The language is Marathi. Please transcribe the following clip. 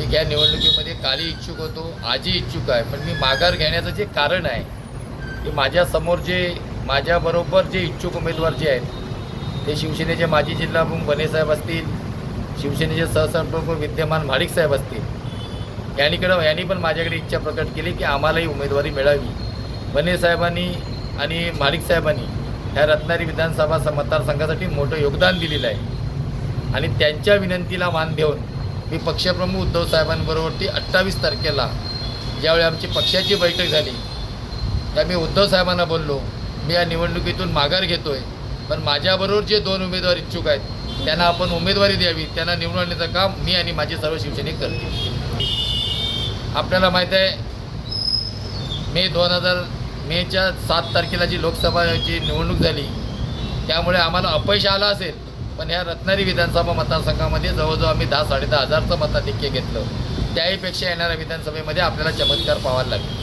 मी या निवडणुकीमध्ये काली इच्छुक होतो आजही इच्छुक आहे. पण मी माघार घेण्याचं जे कारण आहे की माझ्यासमोर जे माझ्याबरोबर जे इच्छुक उमेदवार जे आहेत ते शिवसेनेचे माजी जिल्हाप्रमुख बनेसाहेब असतील शिवसेनेचे सहसंपर्क विद्यमान महाडिक साहेब असतील यांनीकडं यांनी पण माझ्याकडे इच्छा प्रकट केली की आम्हालाही उमेदवारी मिळावी. बने साहेबांनी आणि महाडिक साहेबांनी ह्या रत्नागिरी विधानसभा मतदारसंघासाठी मोठं योगदान दिलेलं आहे. आणि त्यांच्या विनंतीला मान देऊन मी पक्षप्रमुख उद्धव साहेबांबरोबर ती अठ्ठावीस तारखेला ज्यावेळी आमची पक्षाची बैठक झाली त्या मी उद्धव साहेबांना बोललो मी या निवडणुकीतून माघार घेतो आहे पण माझ्याबरोबर जे दोन उमेदवार इच्छुक आहेत त्यांना आपण उमेदवारी द्यावी त्यांना निवडून आणण्याचं काम मी आणि माझे सर्व शिवसैनिक करतील आपल्याला माहीत आहे मे दोन हजार मेच्या सात तारखेला जी लोकसभाची निवडणूक झाली त्यामुळे आम्हाला अपयश आलं असेल. पण ह्या रत्नागिरी विधानसभा मतदारसंघामध्ये जवळजवळ आम्ही दहा साडेदहा हजारचं मताधिक्य घेतलं. त्याहीपेक्षा येणाऱ्या विधानसभेमध्ये आपल्याला चमत्कार पाहायला लागेल.